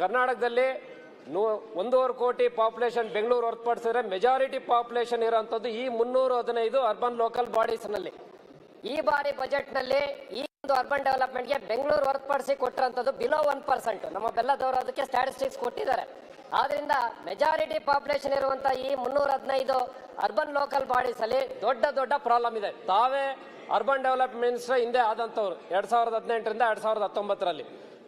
ಕರ್ನಾಟಕದಲ್ಲಿ ನೂ, ಒಂದೂವರೆ ಕೋಟಿ ಪಾಪ್ಯುಲೇಷನ್ ಬೆಂಗಳೂರು ಹೊರತುಪಡಿಸಿದ್ರೆ ಮೆಜಾರಿಟಿ ಪಾಪ್ಯುಲೇಷನ್ ಇರೋಂಥದ್ದು ಈ ಮುನ್ನೂರು ಹದಿನೈದು ಅರ್ಬನ್ ಲೋಕಲ್ ಬಾಡೀಸ್ನಲ್ಲಿ ಈ ಬಾರಿ ಬಜೆಟ್ನಲ್ಲಿ ಈ ಒಂದು ಅರ್ಬನ್ ಡೆವಲಪ್ಮೆಂಟ್ಗೆ ಬೆಂಗಳೂರು ಹೊರತುಪಡಿಸಿ ಕೊಟ್ಟಿರೋಂಥದ್ದು ಬಿಲೋ ಒನ್ ಪರ್ಸೆಂಟ್ ನಮ್ಮ ಬೆಲ್ಲದವರು ಅದಕ್ಕೆ ಸ್ಟ್ಯಾಟಿಸ್ಟಿಕ್ಸ್ ಕೊಟ್ಟಿದ್ದಾರೆ. ಆದ್ರಿಂದ ಮೆಜಾರಿಟಿ ಪಾಪ್ಯುಲೇಷನ್ ಇರುವಂಥ ಈ ಮುನ್ನೂರ ಹದಿನೈದು ಅರ್ಬನ್ ಲೋಕಲ್ ಬಾಡೀಸ್ ಅಲ್ಲಿ ದೊಡ್ಡ ದೊಡ್ಡ ಪ್ರಾಬ್ಲಮ್ ಇದೆ. ತಾವೇ ಅರ್ಬನ್ ಡೆವಲಪ್ಮೆಂಟ್ ಮಿನಿಸ್ಟರ್ ಹಿಂದೆ ಆದಂಥವ್ರು. ಎರಡ್ ಸಾವಿರದ ಹದಿನೆಂಟರಿಂದ ಎರಡ್ ಸಾವಿರದ ಹತ್ತೊಂಬತ್ತರಲ್ಲಿ.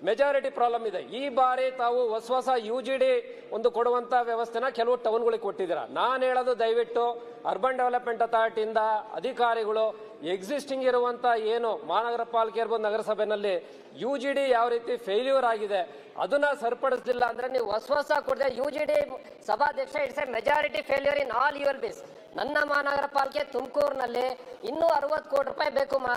ಮೆಜಾರಿಟಿ ಪ್ರಾಬ್ಲಮ್ ಇದೆ. ಈ ಬಾರಿ ತಾವು ಹೊಸ ಹೊಸ ಯು ಜಿ ಡಿ ಒಂದು ಕೊಡುವಂತ ವ್ಯವಸ್ಥೆನ ಕೆಲವು ಟೌನ್ಗಳಿಗೆ ಕೊಟ್ಟಿದ್ದೀರಾ. ನಾನು ಹೇಳೋದು ದಯವಿಟ್ಟು ಅರ್ಬನ್ ಡೆವಲಪ್ಮೆಂಟ್ ಅಥಾರಿಟಿಯಿಂದ ಅಧಿಕಾರಿಗಳು ಎಕ್ಸಿಸ್ಟಿಂಗ್ ಇರುವಂತ ಏನು ಮಹಾನಗರ ಪಾಲಿಕೆ ಇರ್ಬೋದು ನಗರಸಭೆನಲ್ಲಿ ಯು ಜಿ ಡಿ ಯಾವ ರೀತಿ ಫೇಲ್ಯೂರ್ ಆಗಿದೆ ಅದನ್ನ ಸರಿಪಡಿಸಲಿಲ್ಲ ಅಂದ್ರೆ ನೀವು ಹೊಸ ಹೊಸ ಕೊಡದೆ ಯು ಜಿ ಡಿ ಸಭಾಧ್ಯಕ್ಷ it's a majority failure in all your ಬಿಸ್ ನನ್ನ ಮಹಾನಗರ ಪಾಲಿಕೆ ತುಮಕೂರಿನಲ್ಲಿ ಇನ್ನೂ ಅರವತ್ತು ಕೋಟಿ ರೂಪಾಯಿ ಬೇಕು ಮಾ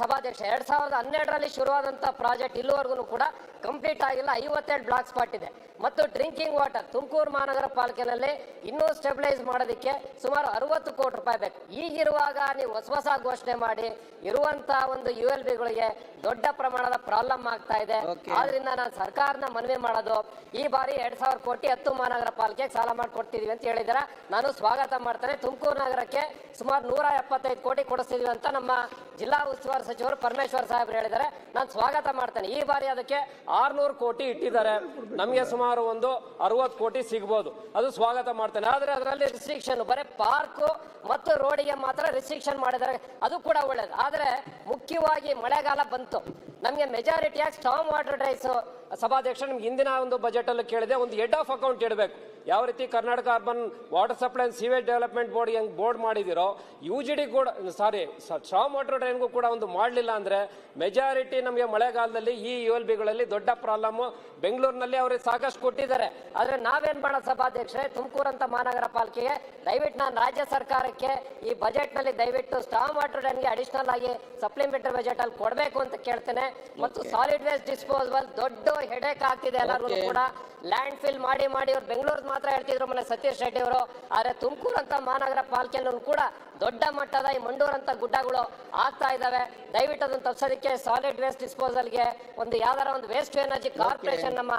ಸಭಾಧ್ಯಕ್ಷ. ಎರಡ್ ಸಾವಿರದ ಹನ್ನೆರಡರಲ್ಲಿ ಶುರುವಾದಂಥ ಪ್ರಾಜೆಕ್ಟ್ ಇಲ್ಲಿವರೆಗೂ ಕೂಡ ಕಂಪ್ಲೀಟ್ ಆಗಿಲ್ಲ. ಐವತ್ತೆರಡು ಬ್ಲಾಕ್ ಸ್ಪಾಟ್ ಇದೆ. ಮತ್ತು ಡ್ರಿಂಕಿಂಗ್ ವಾಟರ್ ತುಮಕೂರು ಮಹಾನಗರ ಪಾಲಿಕೆನಲ್ಲಿ ಇನ್ನೂ ಸ್ಟೆಬಿಲೈಸ್ ಮಾಡೋದಕ್ಕೆ ಸುಮಾರು ಅರವತ್ತು ಕೋಟಿ ರೂಪಾಯಿ ಬೇಕು. ಈಗಿರುವಾಗ ನೀವು ಹೊಸ ಹೊಸ ಘೋಷಣೆ ಮಾಡಿ ಇರುವಂತ ಒಂದು ಯು ಎಲ್ ಬಿಗಳಿಗೆ ದೊಡ್ಡ ಪ್ರಮಾಣದ ಪ್ರಾಬ್ಲಮ್ ಆಗ್ತಾ ಇದೆ. ಆದ್ರಿಂದ ನಾನು ಸರ್ಕಾರನ ಮನವಿ ಮಾಡೋದು ಈ ಬಾರಿ ಎರಡ್ ಸಾವಿರ ಕೋಟಿ ಹತ್ತು ಮಹಾನಗರ ಪಾಲಿಕೆಗೆ ಸಾಲ ಮಾಡಿಕೊಡ್ತಿದೀವಿ ಅಂತ ಹೇಳಿದಾರೆ. ನಾನು ಸ್ವಾಗತ ಮಾಡ್ತೇನೆ. ತುಮಕೂರು ನಗರಕ್ಕೆ ಸುಮಾರು ನೂರ ಎಪ್ಪತ್ತೈದು ಕೋಟಿ ಕೊಡಿಸ್ತಿದ್ವಿ ಅಂತ ನಮ್ಮ ಜಿಲ್ಲಾ ಉಸ್ತುವಾರಿ ಸಚಿವರು ಪರಮೇಶ್ವರ್ ಸಾಹೇಬರು ಹೇಳಿದ್ದಾರೆ. ನಾನು ಸ್ವಾಗತ ಮಾಡ್ತೇನೆ. ಈ ಬಾರಿ ಅದಕ್ಕೆ ಆರ್ನೂರು ಕೋಟಿ ಇಟ್ಟಿದ್ದಾರೆ. ನಮಗೆ ಸುಮಾರು ಒಂದು ಅರವತ್ತು ಕೋಟಿ ಸಿಗ್ಬೋದು. ಅದು ಸ್ವಾಗತ ಮಾಡ್ತೇನೆ. ಆದರೆ ಅದರಲ್ಲಿ ರಿಸ್ಟ್ರಿಕ್ಷನ್ ಬರೀ ಪಾರ್ಕು ಮತ್ತು ರೋಡಿಗೆ ಮಾತ್ರ ರಿಸ್ಟ್ರಿಕ್ಷನ್ ಮಾಡಿದ್ದಾರೆ. ಅದು ಕೂಡ ಒಳ್ಳೇದು. ಆದರೆ ಮುಖ್ಯವಾಗಿ ಮಳೆಗಾಲ ಬಂತು. ನಮಗೆ ಮೆಜಾರಿಟಿಯಾಗಿ ಸ್ಟಾಮ್ ವಾಟರ್ ಡ್ರೈಸ್ ಸಭಾಧ್ಯಕ್ಷ ನಿಮ್ಗೆ ಹಿಂದಿನ ಒಂದು ಬಜೆಟ್ ಅಲ್ಲಿ ಕೇಳಿದೆ ಒಂದು ಹೆಡ್ ಆಫ್ ಅಕೌಂಟ್ ಇಡಬೇಕು. ಯಾವ ರೀತಿ Karnataka urban water supply and sewage development board ಹೆಂಗ್ ಬೋರ್ಡ್ ಮಾಡಿದಿರೋ ಯು ಜಿ ಡಿ ಕೂಡ ಸಾರಿ ಸ್ಟ್ರಾಂಗ್ ವಾಟರ್ ಡ್ರೈನ್ಗೂ ಕೂಡ ಒಂದು ಮಾಡಲಿಲ್ಲ ಅಂದ್ರೆ ಮೆಜಾರಿಟಿ ನಮಗೆ ಮಳೆಗಾಲದಲ್ಲಿ ಈ ಯು ಎಲ್ ಬಿಗಳಲ್ಲಿ ದೊಡ್ಡ ಪ್ರಾಬ್ಲಮ್ ಬೆಂಗಳೂರಿನಲ್ಲಿ ಅವ್ರಿಗೆ ಸಾಕಷ್ಟು ಕೊಟ್ಟಿದ್ದಾರೆ. ಆದ್ರೆ ನಾವೇನ್ ಮಾಡೋಣ ಸಭಾಧ್ಯಕ್ಷರೇ? ತುಮಕೂರು ಅಂತ ಮಹಾನಗರ ಪಾಲಿಕೆಗೆ ದಯವಿಟ್ಟು ನಾನು ರಾಜ್ಯ ಸರ್ಕಾರಕ್ಕೆ ಈ ಬಜೆಟ್ನಲ್ಲಿ ದಯವಿಟ್ಟು ಸ್ಟ್ರಾಂಗ್ ವಾಟರ್ ಡ್ರೈನ್ಗೆ ಅಡಿಷನಲ್ ಆಗಿ ಸಪ್ಲಿಮೆಂಟರಿ ಬಜೆಟ್ ಅಲ್ಲಿ ಕೊಡಬೇಕು ಅಂತ ಕೇಳ್ತೇನೆ. ಮತ್ತು ಸಾಲಿಡ್ ವೇಸ್ಟ್ ಡಿಸ್ಪೋಸಬಲ್ ದೊಡ್ಡ ಹೆಡೇಕ್ ಆಗ್ತಿದೆ ಎಲ್ಲರಿಗೂ ಕೂಡ. ಲ್ಯಾಂಡ್ ಫಿಲ್ ಮಾಡಿ ಮಾಡಿ ಅವ್ರು ಬೆಂಗಳೂರು ಮಾತ್ರ ಹೇಳ್ತಿದ್ರು ಮನೆ ಸತೀಶ್ ರೆಡ್ಡಿ ಅವರು. ಆದರೆ ತುಮಕೂರು ಅಂತ ಮಹಾನಗರ ಪಾಲಿಕೆಯಲ್ಲೂ ಕೂಡ ದೊಡ್ಡ ಮಟ್ಟದ ಈ ಮಂಡೂರ್ ಅಂತ ಗುಡ್ಡಗಳು ಆಗ್ತಾ ಇದಾವೆ. ದಯವಿಟ್ಟು ಅದನ್ನು ತಪ್ಪಿಸೋದಕ್ಕೆ ಸಾಲಿಡ್ ವೇಸ್ಟ್ ಡಿಸ್ಪೋಸಲ್ಗೆ ಒಂದು ಯಾವ್ದಾರ ಒಂದು ವೇಸ್ಟ್ ಎನರ್ಜಿ ಕಾರ್ಪೊರೇಷನ್ ನಮ್ಮ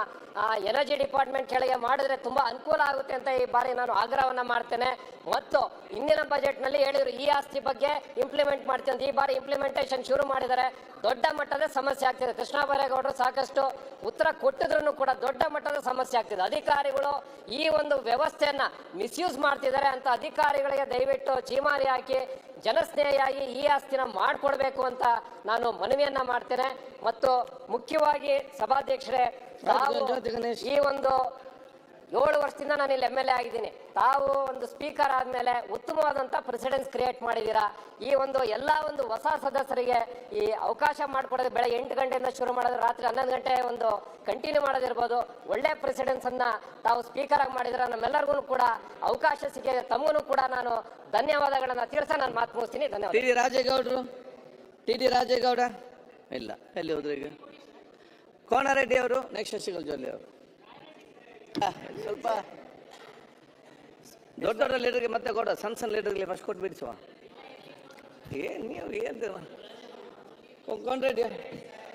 ಎನರ್ಜಿ ಡಿಪಾರ್ಟ್ಮೆಂಟ್ ಕೆಳಗೆ ಮಾಡಿದ್ರೆ ತುಂಬಾ ಅನುಕೂಲ ಆಗುತ್ತೆ ಅಂತ ಈ ಬಾರಿ ನಾನು ಆಗ್ರಹವನ್ನ ಮಾಡ್ತೇನೆ. ಮತ್ತು ಇಂದಿನ ಬಜೆಟ್ನಲ್ಲಿ ಹೇಳಿದ್ರು ಈ ಆಸ್ತಿ ಬಗ್ಗೆ ಇಂಪ್ಲಿಮೆಂಟ್ ಮಾಡ್ತೀನಿ ಅಂತ. ಈ ಬಾರಿ ಇಂಪ್ಲಿಮೆಂಟೇಷನ್ ಶುರು ಮಾಡಿದರೆ ದೊಡ್ಡ ಮಟ್ಟದ ಸಮಸ್ಯೆ ಆಗ್ತಿದೆ. ಕೃಷ್ಣ ಬೈರೇಗೌಡರು ಸಾಕಷ್ಟು ಉತ್ತರ ಕೊಟ್ಟಿದ್ರು ಕೂಡ ದೊಡ್ಡ ಮಟ್ಟದ ಸಮಸ್ಯೆ ಆಗ್ತಿದೆ. ಅಧಿಕಾರಿಗಳು ಈ ಒಂದು ವ್ಯವಸ್ಥೆಯನ್ನು ಮಿಸ್ಯೂಸ್ ಮಾಡ್ತಿದ್ದಾರೆ ಅಂತ ಅಧಿಕಾರಿಗಳಿಗೆ ದಯವಿಟ್ಟು ಚೀಮಾರಿ ಹಾಕಿ ಜನಸ್ನೇಹಿಯಾಗಿ ಈ ಆಸ್ತಿನ ಮಾಡ್ಕೊಡ್ಬೇಕು ಅಂತ ನಾನು ಮನವಿಯನ್ನ ಮಾಡ್ತೇನೆ. ಮತ್ತು ಮುಖ್ಯವಾಗಿ ಸಭಾಧ್ಯಕ್ಷರೇ ಈ ಒಂದು ಏಳು ವರ್ಷದಿಂದ ನಾನು ಇಲ್ಲಿ ಎಂ ಎಲ್ ಎ ಆಗಿದ್ದೀನಿ. ತಾವು ಒಂದು ಸ್ಪೀಕರ್ ಆದ್ಮೇಲೆ ಉತ್ತಮವಾದಂಥ ಪ್ರೆಸಿಡೆನ್ಸ್ ಕ್ರಿಯೇಟ್ ಮಾಡಿದ್ದೀರಾ ಈ ಒಂದು ಎಲ್ಲ ಒಂದು ಹೊಸ ಸದಸ್ಯರಿಗೆ ಈ ಅವಕಾಶ ಮಾಡಿಕೊಡೋದು ಬೆಳಗ್ಗೆ ಎಂಟು ಗಂಟೆಯಿಂದ ಶುರು ಮಾಡೋದು, ರಾತ್ರಿ ಹನ್ನೊಂದು ಗಂಟೆ ಒಂದು ಕಂಟಿನ್ಯೂ ಮಾಡೋದಿರ್ಬೋದು. ಒಳ್ಳೆ ಪ್ರೆಸಿಡೆನ್ಸ್ ಅನ್ನ ತಾವು ಸ್ಪೀಕರ್ ಆಗಿ ಮಾಡಿದ್ರ. ನಮ್ಮೆಲ್ಲರಿಗೂ ಕೂಡ ಅವಕಾಶ ಸಿಕ್ಕಿದೆ. ತಮಗೂ ಕೂಡ ನಾನು ಧನ್ಯವಾದಗಳನ್ನು ತಿಳಿಸ ನಾನು ಮಾತು ಮುಗಿಸ್ತೀನಿ. ಧನ್ಯವಾದ. ಟಿ ರಾಜೇಗೌಡರು? T D Rajegowda? ಇಲ್ಲ, ಎಲ್ಲಿ ಹೋದ್ರೆ ಈಗ? ಕೋನರೆಡ್ಡಿ ಅವರು, ನೆಕ್ಸ್ಟ್ ಶಶಿಕಲ್ ಜೊಲ್ಲೆ ಅವರು. ಸ್ವಲ್ಪ ದೊಡ್ಡ ದೊಡ್ಡ ಲೀಡರ್ಗೆ ಮತ್ತೆ ಕೊಡ ಸಣ್ಣ ಸಣ್ಣ ಲೀಡರ್ಗೆ ಫಸ್ಟ್ ಕೊಟ್ಟು ಬಿಡಿಸುವ. ಏನ್ ನೀವು ಏನ್ ಕೊಂಡ್ರೆಡ್ಡಿ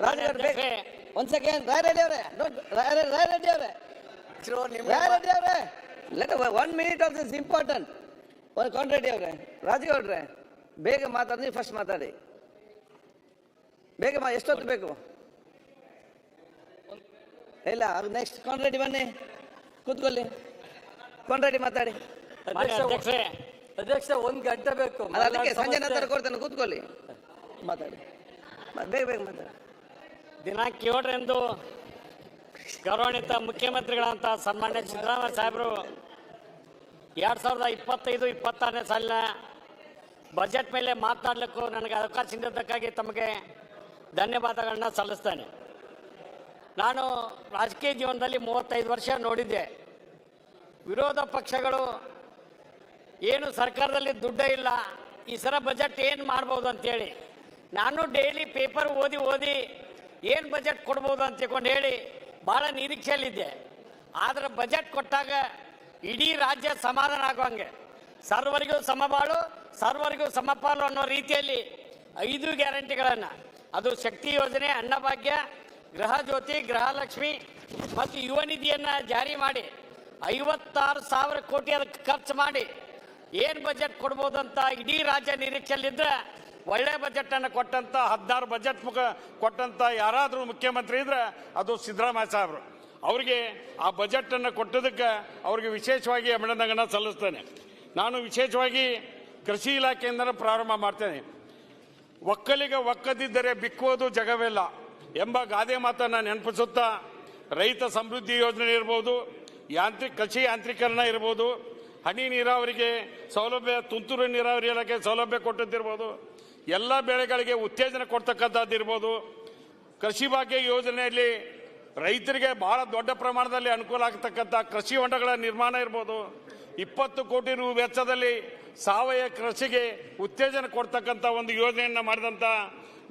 ರಾಜರೆಡ್ಡಿ ಬೇಕು ಒಂದ್ ಸೆಕೆಂಡ್ ರಾಯರೆಡ್ಡಿ ಅವರೇ ರಾಯರೆಡ್ಡಿ ಅವರೇ. ರಾಯರೆಡ್ಡಿ ಅವರೇ. Let one minute of this important ಒಂದು ಕೊಂಡ್ರೆಡ್ಡಿ ಅವರೇ. ರಾಜಗೌಡ್ರೆ ಬೇಗ ಮಾತಾಡಿ ನೀವು ಫಸ್ಟ್ ಮಾತಾಡಿ. ಬೇಗ ಮಾ ಎಷ್ಟೊತ್ತು ಬೇಕು? ಇಲ್ಲ ನೆಕ್ಸ್ಟ್ ಕೊಂಡ್ರೆಡ್ಡಿ ಬನ್ನಿ. ಕೂತ್ಕೊಳ್ಳಿ. ರೆಡಿ ಮಾತಾಡಿ. ಅಧ್ಯಕ್ಷ ಒಂದ್ ಗಂಟೆ ಬೇಕು. ಅದಕ್ಕೆ ಸಂಜೆ ನಂತರ ಕೊಡ್ತೇನೆ ಕೂತ್ಕೊಳ್ಳಿ. ಮಾತಾಡಿ. ಬೇಗ ಬೇಗ ಮಾತಾಡಿ. ದಿನಾಂಕ ಏಳರಂದು ಗೌರವಾನ್ವಿತ ಮುಖ್ಯಮಂತ್ರಿಗಳಂತ ಸನ್ಮಾನ್ಯ ಸಿದ್ದರಾಮಯ್ಯ ಸಾಹೇಬರು ಎರಡು ಸಾವಿರದ ಇಪ್ಪತ್ತೈದು ಇಪ್ಪತ್ತಾರನೇ ಸಾಲಿನ ಬಜೆಟ್ ಮೇಲೆ ಮಾತನಾಡಲಿಕ್ಕೂ ನನಗೆ ಅವಕಾಶ ನೀಡಿದ್ದಕ್ಕಾಗಿ ತಮಗೆ ಧನ್ಯವಾದಗಳನ್ನ ಸಲ್ಲಿಸ್ತೇನೆ. ನಾನು ರಾಜಕೀಯ ಜೀವನದಲ್ಲಿ ಮೂವತ್ತೈದು ವರ್ಷ ನೋಡಿದ್ದೆ. ವಿರೋಧ ಪಕ್ಷಗಳು ಏನು ಸರ್ಕಾರದಲ್ಲಿ ದುಡ್ಡೇ ಇಲ್ಲ, ಈ ಸಲ ಬಜೆಟ್ ಏನು ಮಾಡ್ಬೋದು ಅಂತೇಳಿ. ನಾನು ಡೈಲಿ ಪೇಪರ್ ಓದಿ ಓದಿ ಏನು ಬಜೆಟ್ ಕೊಡ್ಬೋದು ಅಂತ ತಿಳ್ಕೊಂಡು ಹೇಳಿ ಭಾಳ ನಿರೀಕ್ಷೆಯಲ್ಲಿದ್ದೆ. ಆದರೆ ಬಜೆಟ್ ಕೊಟ್ಟಾಗ ಇಡೀ ರಾಜ್ಯ ಸಮಾಧಾನ ಆಗುವಂಗೆ. ಸರ್ವರಿಗೂ ಸಮಬಾಳು, ಸರ್ವರಿಗೂ ಸಮಪಾಲು ಅನ್ನೋ ರೀತಿಯಲ್ಲಿ ಐದು ಗ್ಯಾರಂಟಿಗಳನ್ನು. ಅದು ಶಕ್ತಿ ಯೋಜನೆ, ಅನ್ನಭಾಗ್ಯ, ಗೃಹ ಜ್ಯೋತಿ ಗೃಹಲಕ್ಷ್ಮಿ ಮತ್ತು ಯುವ ನಿಧಿಯನ್ನು ಜಾರಿ ಮಾಡಿ ಐವತ್ತಾರು ಸಾವಿರ ಕೋಟಿ ಅದಕ್ಕೆ ಖರ್ಚು ಮಾಡಿ ಏನು ಬಜೆಟ್ ಕೊಡ್ಬೋದಂತ ಇಡೀ ರಾಜ್ಯ ನಿರೀಕ್ಷೆಯಲ್ಲಿದ್ದರೆ ಒಳ್ಳೆ ಬಜೆಟ್ ಅನ್ನು ಕೊಟ್ಟಂತ, ಹದಿನಾರು ಬಜೆಟ್ ಮುಖ ಕೊಟ್ಟಂತ ಯಾರಾದರೂ ಮುಖ್ಯಮಂತ್ರಿ ಇದ್ರೆ ಅದು ಸಿದ್ದರಾಮಯ್ಯ ಸಾಹೇಬರು. ಅವರಿಗೆ ಆ ಬಜೆಟ್ ಅನ್ನು ಕೊಟ್ಟದಕ್ಕೆ ಅವ್ರಿಗೆ ವಿಶೇಷವಾಗಿ ಅಭಿನಂದನೆ ಸಲ್ಲಿಸ್ತೇನೆ. ನಾನು ವಿಶೇಷವಾಗಿ ಕೃಷಿ ಇಲಾಖೆಯಿಂದ ಪ್ರಾರಂಭ ಮಾಡ್ತೇನೆ. ಒಕ್ಕಲಿಗ ಒಕ್ಕದಿದ್ದರೆ ಬಿಕ್ಕುವುದು ಜಗವಿಲ್ಲ ಎಂಬ ಗಾದೆ ಮಾತನ್ನು ನೆನಪಿಸುತ್ತಾ ರೈತ ಸಮೃದ್ಧಿ ಯೋಜನೆ ಇರ್ಬೋದು ಯಾಂತ್ರಿಕ ಕೃಷಿ ಯಾಂತ್ರೀಕರಣ ಇರ್ಬೋದು, ಹನಿ ನೀರಾವರಿಗೆ ಸೌಲಭ್ಯ, ತುಂತುರು ನೀರಾವರಿ ಇಲಾಖೆ ಸೌಲಭ್ಯ ಕೊಟ್ಟದ್ದಿರ್ಬೋದು, ಎಲ್ಲ ಬೆಳೆಗಳಿಗೆ ಉತ್ತೇಜನ ಕೊಡ್ತಕ್ಕಂಥದ್ದಿರ್ಬೋದು ಕೃಷಿ ಭಾಗ್ಯ ಯೋಜನೆಯಲ್ಲಿ ರೈತರಿಗೆ ಬಹಳ ದೊಡ್ಡ ಪ್ರಮಾಣದಲ್ಲಿ ಅನುಕೂಲ ಆಗ್ತಕ್ಕಂಥ ಕೃಷಿ ಹೊಂಡಗಳ ನಿರ್ಮಾಣ ಇರ್ಬೋದು. ಇಪ್ಪತ್ತು ಕೋಟಿ ರು ವೆಚ್ಚದಲ್ಲಿ ಸಾವಯವ ಕೃಷಿಗೆ ಉತ್ತೇಜನ ಕೊಡ್ತಕ್ಕಂಥ ಒಂದು ಯೋಜನೆಯನ್ನು ಮಾಡಿದಂಥ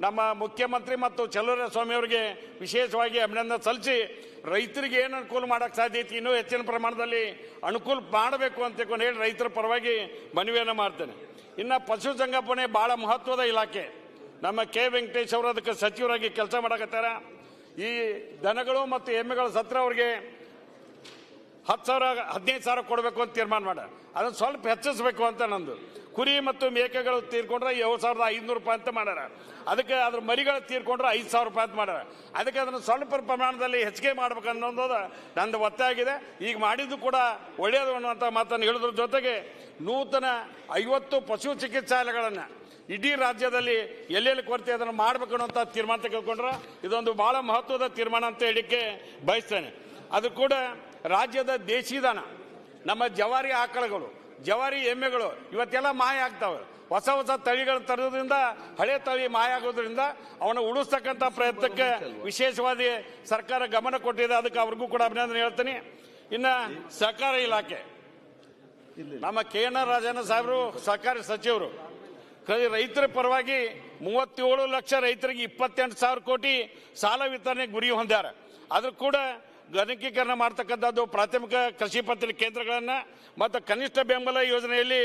ನಮ್ಮ ಮುಖ್ಯಮಂತ್ರಿ ಮತ್ತು ಚಲುವರ ಸ್ವಾಮಿಯವರಿಗೆ ವಿಶೇಷವಾಗಿ ಅಭಿನಂದನೆ ಸಲ್ಲಿಸಿ, ರೈತರಿಗೆ ಏನು ಅನುಕೂಲ ಮಾಡೋಕ್ಕೆ ಸಾಧ್ಯ ಇನ್ನೂ ಹೆಚ್ಚಿನ ಪ್ರಮಾಣದಲ್ಲಿ ಅನುಕೂಲ ಮಾಡಬೇಕು ಅಂತ ಹೇಳಿ ರೈತರ ಪರವಾಗಿ ಮನವಿಯನ್ನು ಮಾಡ್ತೇನೆ. ಇನ್ನು ಪಶುಸಂಗೋಪನೆ ಭಾಳ ಮಹತ್ವದ ಇಲಾಖೆ. ನಮ್ಮ ಕೆ. ವೆಂಕಟೇಶ್ ಅವರು ಅದಕ್ಕೆ ಸಚಿವರಾಗಿ ಕೆಲಸ ಮಾಡಕತ್ತಾರ. ಈ ದನಗಳು ಮತ್ತು ಎಮ್ಮೆಗಳ ಸತ್ರ ಅವ್ರಿಗೆ ಹತ್ತು ಸಾವಿರ, ಹದಿನೈದು ಸಾವಿರ ಕೊಡಬೇಕು ಅಂತ ತೀರ್ಮಾನ ಮಾಡ ಅದನ್ನು ಸ್ವಲ್ಪ ಹೆಚ್ಚಿಸಬೇಕು ಅಂತ ನಂದು. ಕುರಿ ಮತ್ತು ಮೇಕೆಗಳು ತೀರ್ಕೊಂಡ್ರೆ ಏಳು ಸಾವಿರದ ಐದುನೂರು ರೂಪಾಯಿ ಅಂತ ಮಾಡ್ಯಾರ. ಅದಕ್ಕೆ ಅದ್ರ ಮರಿಗಳು ತೀರ್ಕೊಂಡ್ರೆ ಐದು ಸಾವಿರ ರೂಪಾಯಿ ಅಂತ ಮಾಡ್ಯಾರ. ಅದಕ್ಕೆ ಅದನ್ನು ಸ್ವಲ್ಪ ಪ್ರಮಾಣದಲ್ಲಿ ಹೆಚ್ಚಿಗೆ ಮಾಡ್ಬೇಕು ಅನ್ನೋದು ನಂದು ಒತ್ತಾಗಿದೆ ಈಗ ಮಾಡಿದ್ದು ಕೂಡ ಒಳ್ಳೆಯದು ಅನ್ನುವಂಥ ಮಾತನ್ನು ಹೇಳಿದ್ರ. ಜೊತೆಗೆ ನೂತನ ಐವತ್ತು ಪಶು ಚಿಕಿತ್ಸಾಲಯಗಳನ್ನು ಇಡೀ ರಾಜ್ಯದಲ್ಲಿ ಎಲ್ಲೆಲ್ಲಿ ಕೊರತೆ ಅದನ್ನು ಮಾಡಬೇಕು ಅನ್ನೋಂಥ ತೀರ್ಮಾನ ತೆಗೆದುಕೊಂಡ್ರೆ ಇದೊಂದು ಭಾಳ ಮಹತ್ವದ ತೀರ್ಮಾನ ಅಂತ ಹೇಳಿಕ್ಕೆ ಬಯಸ್ತೇನೆ. ಅದು ಕೂಡ ರಾಜ್ಯದ ದೇಶೀದಾನ ನಮ್ಮ ಜವಾರಿ ಆಕಳಗಳು ಜವಾರಿ ಎಮ್ಮೆಗಳು ಇವತ್ತೆಲ್ಲ ಮಾಯ ಆಗ್ತಾವೆ. ಹೊಸ ಹೊಸ ತಳಿಗಳು ತರೋದ್ರಿಂದ ಹಳೆ ತಳಿ ಮಾಯ ಆಗೋದ್ರಿಂದ ಅವನ್ನ ಉಳಿಸ್ತಕ್ಕಂಥ ಪ್ರಯತ್ನಕ್ಕೆ ವಿಶೇಷವಾಗಿ ಸರ್ಕಾರ ಗಮನ ಕೊಟ್ಟಿದೆ. ಅದಕ್ಕೆ ಅವ್ರಿಗೂ ಕೂಡ ಅಭಿನಂದನೆ ಹೇಳ್ತೀನಿ. ಇನ್ನ ಸಹಕಾರ ಇಲಾಖೆ. ನಮ್ಮ ಕೆ ಎನ್ ಆರ್ ರಾಜಣ್ಣ ಸಾಹೇಬರು, ಸಹಕಾರಿ ಸಚಿವರು ರೈತರ ಪರವಾಗಿ ಮೂವತ್ತೇಳು ಲಕ್ಷ ರೈತರಿಗೆ ಇಪ್ಪತ್ತೆಂಟು ಸಾವಿರ ಕೋಟಿ ಸಾಲ ವಿತರಣೆ ಗುರಿ ಹೊಂದ್ಯಾರ. ಆದ್ರೂ ಕೂಡ ಗಣಕೀಕರಣ ಮಾಡ್ತಕ್ಕಂಥದ್ದು ಪ್ರಾಥಮಿಕ ಕೃಷಿ ಪತ್ತಿನ ಕೇಂದ್ರಗಳನ್ನು ಮತ್ತು ಕನಿಷ್ಠ ಬೆಂಬಲ ಯೋಜನೆಯಲ್ಲಿ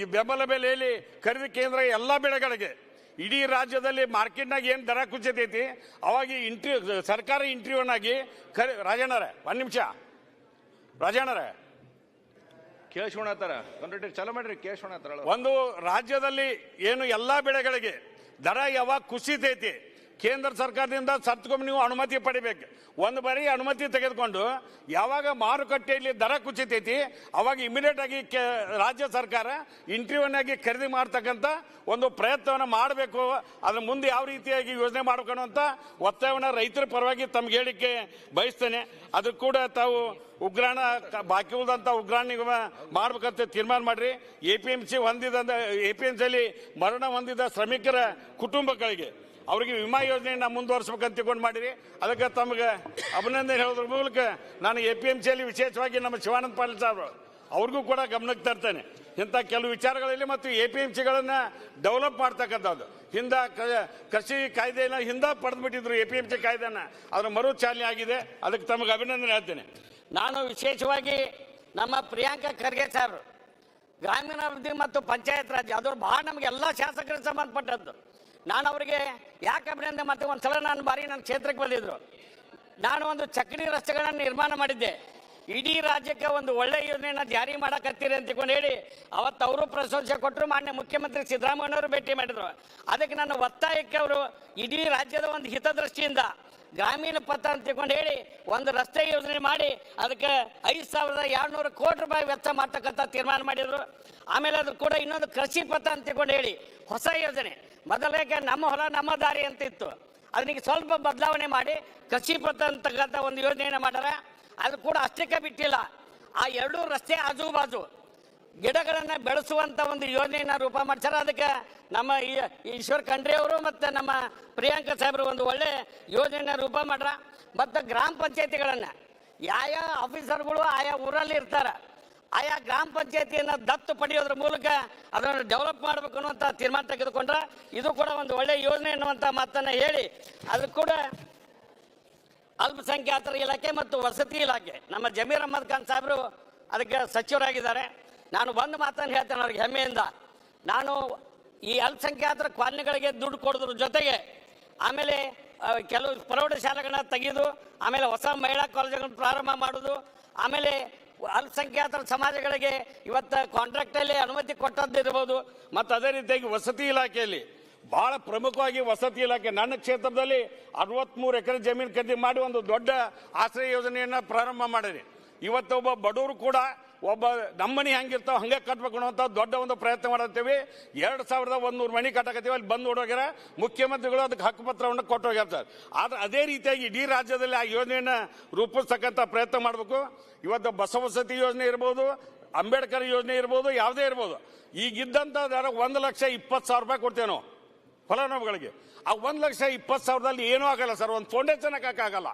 ಈ ಬೆಂಬಲ ಬೆಲೆಯಲ್ಲಿ ಖರೀದಿ ಕೇಂದ್ರ ಎಲ್ಲ ಬೆಳೆಗಳಿಗೆ. ಇಡೀ ರಾಜ್ಯದಲ್ಲಿ ಮಾರ್ಕೆಟ್ನಾಗ ಏನು ದರ ಕುಸಿತೈತಿ ಅವಾಗ ಇಂಟ್ರಿ ಸರ್ಕಾರ ಇಂಟರ್ವ್ಯೂನಾಗಿ ಖರಿ ರಾಜಣ್ಣರೇ ಒಂದು ನಿಮಿಷ. ರಾಜಣ್ಣರೇ. ಕೇಳಿಸ್ಕೊಳತ್ತಾರ ಕಂಪ್ಯೂಟರ್ ಚಾಲೂ ಮಾಡ್ರಿ ಕೇಳಿಸ್ಕೊಳತ್ತಾರ ಒಂದು ರಾಜ್ಯದಲ್ಲಿ ಏನು ಎಲ್ಲ ಬೆಳೆಗಳಿಗೆ ದರ ಯಾವಾಗ ಕುಸಿತೈತಿ ಕೇಂದ್ರ ಸರ್ಕಾರದಿಂದ ಸತ್ಕೊಮ್ಮೆ ನೀವು ಅನುಮತಿ ಪಡಿಬೇಕು. ಒಂದು ಬಾರಿ ಅನುಮತಿ ತೆಗೆದುಕೊಂಡು ಯಾವಾಗ ಮಾರುಕಟ್ಟೆಯಲ್ಲಿ ದರ ಕುಸಿತೈತಿ, ಅವಾಗ ಇಮಿಡಿಯೇಟ್ ಆಗಿ ರಾಜ್ಯ ಸರ್ಕಾರ ಇಂಟರ್ವ್ಯೂನಾಗಿ ಖರೀದಿ ಮಾಡ್ತಕ್ಕಂಥ ಒಂದು ಪ್ರಯತ್ನವನ್ನು ಮಾಡಬೇಕು. ಅದ್ರ ಮುಂದೆ ಯಾವ ರೀತಿಯಾಗಿ ಯೋಜನೆ ಮಾಡಬೇಕು ಅಂತ ಒತ್ತಾಯವನ್ನು ರೈತರ ಪರವಾಗಿ ತಮ್ಗೆ ಹೇಳಿಕೆ ಬಯಸ್ತೇನೆ. ಅದು ಕೂಡ ತಾವು ಉಗ್ರಾಣ, ಬಾಕಿ ಉಳಿದಂತ ಉಗ್ರಾಣ ನಿಗಮ ಮಾಡ್ಬೇಕಂತ ತೀರ್ಮಾನ ಮಾಡ್ರಿ. ಎ ಪಿ ಎಂ ಸಿ ಹೊಂದಿದ ಎ ಪಿ ಎಂ ಸಿಯಲ್ಲಿ ಮರಣ ಹೊಂದಿದ ಶ್ರಮಿಕರ ಕುಟುಂಬಗಳಿಗೆ ಅವರಿಗೆ ವಿಮಾ ಯೋಜನೆಯನ್ನ ಮುಂದುವರಿಸಬೇಕಂತ ತಿಳ್ಕೊಂಡು ಮಾಡಿರಿ. ಅದಕ್ಕೆ ತಮಗೆ ಅಭಿನಂದನೆ ಹೇಳೋದ್ರ ಮೂಲಕ ನಾನು ಎ ಪಿ ಎಂ ಸಿಯಲ್ಲಿ ವಿಶೇಷವಾಗಿ ನಮ್ಮ ಶಿವಾನಂದ ಪಾಟೀಲ್ ಸಾಹೇಬರು ಅವ್ರಿಗೂ ಕೂಡ ಗಮನಕ್ಕೆ ತರ್ತೇನೆ. ಇಂಥ ಕೆಲವು ವಿಚಾರಗಳಲ್ಲಿ ಮತ್ತು ಎ ಪಿ ಎಂ ಸಿಗಳನ್ನ ಡೆವಲಪ್ ಮಾಡ್ತಕ್ಕಂಥದ್ದು. ಹಿಂದ ಕೃಷಿ ಕಾಯ್ದೆನ ಹಿಂದ ಪಡೆದು ಬಿಟ್ಟಿದ್ರು ಎ ಪಿ ಎಂ ಸಿ ಕಾಯ್ದೆನ ಅದರ ಮರು ಚಾಲನೆ ಆಗಿದೆ. ಅದಕ್ಕೆ ತಮಗೆ ಅಭಿನಂದನೆ ಹೇಳ್ತೇನೆ. ನಾನು ವಿಶೇಷವಾಗಿ ನಮ್ಮ ಪ್ರಿಯಾಂಕಾ ಖರ್ಗೆ ಸರ್ ಗ್ರಾಮೀಣಾಭಿವೃದ್ಧಿ ಮತ್ತು ಪಂಚಾಯತ್ ರಾಜ್ ಅದ್ರ ಭಾಳ ಎಲ್ಲ ಶಾಸಕರಿಗೆ ಸಂಬಂಧಪಟ್ಟದ್ದು. ನಾನು ಅವರಿಗೆ ಯಾಕೆ ಅಭಿನಂದನೆ ಮತ್ತೆ ಒಂದ್ಸಲ ನಾನು ಬಾರಿ ನನ್ನ ಕ್ಷೇತ್ರಕ್ಕೆ ಬಂದಿದ್ರು. ನಾನು ಒಂದು ಚಕ್ರಿ ರಸ್ತೆಗಳನ್ನು ನಿರ್ಮಾಣ ಮಾಡಿದ್ದೆ. ಇಡೀ ರಾಜ್ಯಕ್ಕೆ ಒಂದು ಒಳ್ಳೆ ಯೋಜನೆಯನ್ನು ಜಾರಿ ಮಾಡಕತ್ತೀರಿ ಅಂತ ತಿಳ್ಕೊಂಡು ಹೇಳಿ ಅವತ್ತು ಅವರು ಪ್ರಶಂಸೆ ಕೊಟ್ಟರು ಮಾನ್ಯ ಮುಖ್ಯಮಂತ್ರಿ ಸಿದ್ದರಾಮಯ್ಯನವರು ಭೇಟಿ ಮಾಡಿದ್ರು. ಅದಕ್ಕೆ ನನ್ನ ಒತ್ತಾಯಕ್ಕೆ ಅವರು ಇಡೀ ರಾಜ್ಯದ ಒಂದು ಹಿತದೃಷ್ಟಿಯಿಂದ ಗ್ರಾಮೀಣ ಪಥ ಅಂತ ತಿಳ್ಕೊಂಡು ಹೇಳಿ ಒಂದು ರಸ್ತೆ ಯೋಜನೆ ಮಾಡಿ ಅದಕ್ಕೆ ಐದು ಸಾವಿರದ ಎರಡುನೂರು ಕೋಟಿ ರೂಪಾಯಿ ವೆಚ್ಚ ಮಾಡ್ತಕ್ಕಂಥ ತೀರ್ಮಾನ ಮಾಡಿದರು. ಆಮೇಲೆ ಅದು ಕೂಡ ಇನ್ನೊಂದು ಕೃಷಿ ಪಥ ಅಂತ ತಿಳ್ಕೊಂಡು ಹೇಳಿ, ಹೊಸ ಯೋಜನೆ. ಮೊದಲಿಗೆ ನಮ್ಮ ಹೊಲ ನಮ್ಮ ದಾರಿ ಅಂತಿತ್ತು. ಅದನಿಗೆ ಸ್ವಲ್ಪ ಬದಲಾವಣೆ ಮಾಡಿ ಕಸಿ ಪಥ ಅಂತಕ್ಕಂಥ ಒಂದು ಯೋಜನೆಯನ್ನು ಮಾಡ್ಯಾರ. ಅದು ಕೂಡ ಅಷ್ಟಕ್ಕೆ ಬಿಟ್ಟಿಲ್ಲ. ಆ ಎರಡೂ ರಸ್ತೆ ಆಜು ಬಾಜು ಗಿಡಗಳನ್ನು ಬೆಳೆಸುವಂಥ ಒಂದು ಯೋಜನೆಯನ್ನು ರೂಪ ಮಾಡ್ತಾರೆ ಅದಕ್ಕೆ ನಮ್ಮ ಈಶ್ವರ್ ಖಂಡ್ರೆ ಅವರು ಮತ್ತು ನಮ್ಮ ಪ್ರಿಯಾಂಕ ಸಾಹೇಬರು ಒಂದು ಒಳ್ಳೆ ಯೋಜನೆಯನ್ನು ರೂಪ ಮಾಡ್ರ ಮತ್ತು ಗ್ರಾಮ ಪಂಚಾಯತಿಗಳನ್ನು ಯಾವ ಆಫೀಸರ್ಗಳು ಆಯಾ ಊರಲ್ಲಿ ಇರ್ತಾರೆ. ಆಯಾ ಗ್ರಾಮ ಪಂಚಾಯತಿಯನ್ನು ದತ್ತು ಪಡೆಯೋದ್ರ ಮೂಲಕ ಅದನ್ನು ಡೆವಲಪ್ ಮಾಡಬೇಕು ಅನ್ನುವಂಥ ತೀರ್ಮಾನ ತೆಗೆದುಕೊಂಡ್ರೆ ಇದು ಕೂಡ ಒಂದು ಒಳ್ಳೆ ಯೋಜನೆ ಎನ್ನುವಂಥ ಮಾತನ್ನು ಹೇಳಿ, ಅದು ಕೂಡ ಅಲ್ಪಸಂಖ್ಯಾತರ ಇಲಾಖೆ ಮತ್ತು ವಸತಿ ಇಲಾಖೆ. ನಮ್ಮ ಜಮೀರ್ ಅಹಮದ್ ಖಾನ್ ಸಾಹೇಬರು ಅದಕ್ಕೆ ಸಚಿವರಾಗಿದ್ದಾರೆ. ನಾನು ಒಂದು ಮಾತನ್ನು ಹೇಳ್ತೇನೆ ಅವ್ರಿಗೆ ಹೆಮ್ಮೆಯಿಂದ. ನಾನು ಈ ಅಲ್ಪಸಂಖ್ಯಾತರ ಕಾಲನಿಗಳಿಗೆ ದುಡ್ಡು ಕೊಡೋದ್ರ ಜೊತೆಗೆ ಆಮೇಲೆ ಕೆಲವು ಪ್ರೌಢಶಾಲೆಗಳನ್ನ ತೆಗೆದು, ಆಮೇಲೆ ಹೊಸ ಮಹಿಳಾ ಕಾಲೇಜುಗಳನ್ನ ಪ್ರಾರಂಭ ಮಾಡೋದು, ಆಮೇಲೆ ಅಲ್ಪಸಂಖ್ಯಾತರ ಸಮಾಜಗಳಿಗೆ ಇವತ್ತು ಕಾಂಟ್ರಾಕ್ಟಲ್ಲಿ ಅನುಮತಿ ಕೊಟ್ಟದ್ದಿರ್ಬೋದು ಮತ್ತು ಅದೇ ರೀತಿಯಾಗಿ ವಸತಿ ಇಲಾಖೆಯಲ್ಲಿ ಬಹಳ ಪ್ರಮುಖವಾಗಿ ವಸತಿ ಇಲಾಖೆ ನನ್ನ ಕ್ಷೇತ್ರದಲ್ಲಿ ಅರವತ್ಮೂರು ಎಕರೆ ಜಮೀನು ಖರೀದಿ ಮಾಡಿ ಒಂದು ದೊಡ್ಡ ಆಶ್ರಯ ಯೋಜನೆಯನ್ನ ಪ್ರಾರಂಭ ಮಾಡಿದೆ. ಇವತ್ತೊಬ್ಬ ಬಡವರು ಕೂಡ ಒಬ್ಬ ನಮ್ಮನೆ ಹೆಂಗಿರ್ತಾವ, ಹಂಗೆ ಕಟ್ಬೇಕು ಅನ್ನೋಂಥ ದೊಡ್ಡ ಒಂದು ಪ್ರಯತ್ನ ಮಾಡತ್ತೀವಿ. ಎರಡು ಸಾವಿರದ ಒಂದೂರು ಮನೆ ಕಟ್ಟಕತ್ತೀವಿ, ಅಲ್ಲಿ ಬಂದು ನೋಡೋಗ್ಯಾರ ಮುಖ್ಯಮಂತ್ರಿಗಳು ಅದಕ್ಕೆ ಹಕ್ಕುಪತ್ರವನ್ನು ಕೊಟ್ಟು ಹೋಗ್ಯಾರ ಸರ್. ಆದ್ರೆ ಅದೇ ರೀತಿಯಾಗಿ ಇಡೀ ರಾಜ್ಯದಲ್ಲಿ ಆ ಯೋಜನೆಯನ್ನು ರೂಪಿಸ್ತಕ್ಕಂಥ ಪ್ರಯತ್ನ ಮಾಡಬೇಕು. ಇವತ್ತು ಬಸವಸತಿ ಯೋಜನೆ ಇರ್ಬೋದು, ಅಂಬೇಡ್ಕರ್ ಯೋಜನೆ ಇರ್ಬೋದು, ಯಾವುದೇ ಇರ್ಬೋದು. ಈಗಿದ್ದಂಥ ಒಂದು ಲಕ್ಷ ಇಪ್ಪತ್ತು ಸಾವಿರ ರೂಪಾಯಿ ಕೊಡ್ತೇವೆ ನಾವು ಫಲಾನುಭವಿಗಳಿಗೆ. ಆ ಒಂದು ಲಕ್ಷ ಇಪ್ಪತ್ತು ಸಾವಿರದಲ್ಲಿ ಏನೂ ಆಗಲ್ಲ ಸರ್, ಒಂದು ಫೌಂಡೇಶನ್ ಹಾಕಕ್ಕಾಗಲ್ಲ.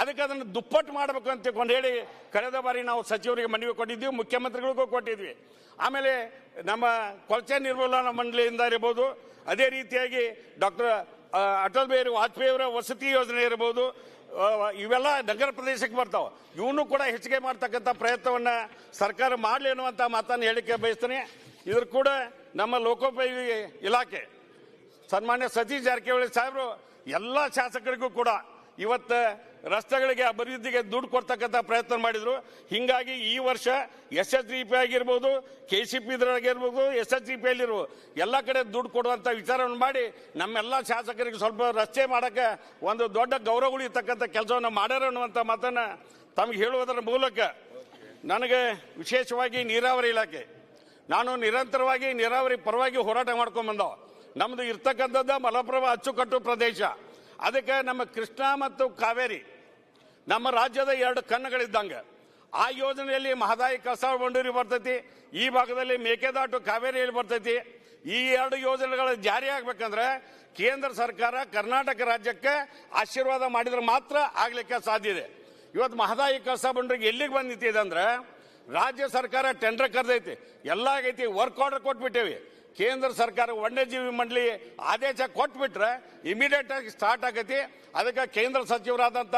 ಅದಕ್ಕೆ ಅದನ್ನು ದುಪ್ಪಟ್ಟು ಮಾಡಬೇಕು ಅಂತ ತಿಳ್ಕೊಂಡು ಹೇಳಿ ಕಳೆದ ಬಾರಿ ನಾವು ಸಚಿವರಿಗೆ ಮನವಿ ಕೊಟ್ಟಿದ್ವಿ ಮುಖ್ಯಮಂತ್ರಿಗಳಿಗೂ ಕೊಟ್ಟಿದ್ವಿ. ಆಮೇಲೆ ನಮ್ಮ ಕೊಳಚೆ ನಿರ್ಮೂಲನಾ ಮಂಡಳಿಯಿಂದ ಇರ್ಬೋದು, ಅದೇ ರೀತಿಯಾಗಿ ಡಾಕ್ಟರ್ ಅಟಲ್ ಬಿಹಾರಿ ವಾಜಪೇಯಿ ಅವರ ವಸತಿ ಯೋಜನೆ ಇರ್ಬೋದು ಇವೆಲ್ಲ ನಗರ ಪ್ರದೇಶಕ್ಕೆ ಬರ್ತಾವೆ. ಇವನು ಕೂಡ ಹೆಚ್ಚಿಗೆ ಮಾಡ್ತಕ್ಕಂಥ ಪ್ರಯತ್ನವನ್ನು ಸರ್ಕಾರ ಮಾಡಲಿ ಅನ್ನುವಂಥ ಮಾತನ್ನು ಹೇಳಿಕೆ ಬಯಸ್ತೇನೆ. ಇದ್ರ ಕೂಡ ನಮ್ಮ ಲೋಕೋಪಯೋಗಿ ಇಲಾಖೆ, ಸನ್ಮಾನ್ಯ ಸತೀಶ್ ಜಾರಕಿಹೊಳಿ ಸಾಹೇಬರು, ಎಲ್ಲ ಶಾಸಕರಿಗೂ ಕೂಡ ಇವತ್ತು ರಸ್ತೆಗಳಿಗೆ ಅಭಿವೃದ್ಧಿಗೆ ದುಡ್ಡು ಕೊಡ್ತಕ್ಕಂಥ ಪ್ರಯತ್ನ ಮಾಡಿದ್ರು. ಹಿಂಗಾಗಿ ಈ ವರ್ಷ ಎಸ್ ಎಸ್ ಡಿ ಪಿ ಆಗಿರ್ಬೋದು, ಕೆ ಸಿ ಪಿ ಇದ್ರಾಗಿರ್ಬೋದು ಎಸ್ ಎಸ್ ಡಿ ಪಿ ಅಲ್ಲಿರು ಎಲ್ಲ ಕಡೆ ದುಡ್ಡು ಕೊಡುವಂಥ ವಿಚಾರವನ್ನು ಮಾಡಿ ನಮ್ಮೆಲ್ಲ ಶಾಸಕರಿಗೆ ಸ್ವಲ್ಪ ರಸ್ತೆ ಮಾಡೋಕ್ಕೆ ಒಂದು ದೊಡ್ಡ ಗೌರವ ಉಳಿತಕ್ಕಂಥ ಕೆಲಸವನ್ನು ಮಾಡ್ಯಾರ ಅನ್ನುವಂಥ ಮಾತನ್ನು ತಮಗೆ ಹೇಳುವುದರ ಮೂಲಕ ನನಗೆ ವಿಶೇಷವಾಗಿ ನೀರಾವರಿ ಇಲಾಖೆ, ನಾನು ನಿರಂತರವಾಗಿ ನೀರಾವರಿ ಪರವಾಗಿ ಹೋರಾಟ ಮಾಡ್ಕೊಂಡ್ಬಂದವು ನಮ್ದು ಇರ್ತಕ್ಕಂಥದ್ದು ಮಲಪ್ರಭಾ ಅಚ್ಚುಕಟ್ಟು ಪ್ರದೇಶ. ಅದಕ್ಕೆ ನಮ್ಮ ಕೃಷ್ಣ ಮತ್ತು ಕಾವೇರಿ ನಮ್ಮ ರಾಜ್ಯದ ಎರಡು ಕಣ್ಣುಗಳಿದ್ದಂಗೆ ಆ ಯೋಜನೆಯಲ್ಲಿ ಮಹದಾಯಿ ಕಸ ಬಂಡೂರಿ ಬರ್ತೈತಿ, ಈ ಭಾಗದಲ್ಲಿ ಮೇಕೆದಾಟು ಕಾವೇರಿಯಲ್ಲಿ ಬರ್ತೈತಿ. ಈ ಎರಡು ಯೋಜನೆಗಳು ಜಾರಿ ಆಗ್ಬೇಕಂದ್ರೆ ಕೇಂದ್ರ ಸರ್ಕಾರ ಕರ್ನಾಟಕ ರಾಜ್ಯಕ್ಕೆ ಆಶೀರ್ವಾದ ಮಾಡಿದ್ರೆ ಮಾತ್ರ ಆಗ್ಲಿಕ್ಕೆ ಸಾಧ್ಯ ಇದೆ. ಇವತ್ತು ಮಹದಾಯಿ ಕಸ ಬಂಡೂರಿಗೆ ಎಲ್ಲಿಗೆ ಬಂದಿತ್ತು ಇದಂದ್ರೆ, ರಾಜ್ಯ ಸರ್ಕಾರ ಟೆಂಡರ್ ಕರೆದೈತಿ. ಎಲ್ಲ ಆಗೈತಿ ವರ್ಕ್ ಆರ್ಡರ್ ಕೊಟ್ಬಿಟ್ಟೇವಿ. ಕೇಂದ್ರ ಸರ್ಕಾರ ವನ್ಯಜೀವಿ ಮಂಡಳಿ ಆದೇಶ ಕೊಟ್ಬಿಟ್ರೆ ಇಮಿಡಿಯೇಟ್ ಆಗಿ ಸ್ಟಾರ್ಟ್ ಆಗತಿ. ಅದಕ್ಕೆ ಕೇಂದ್ರ ಸಚಿವರಾದಂತ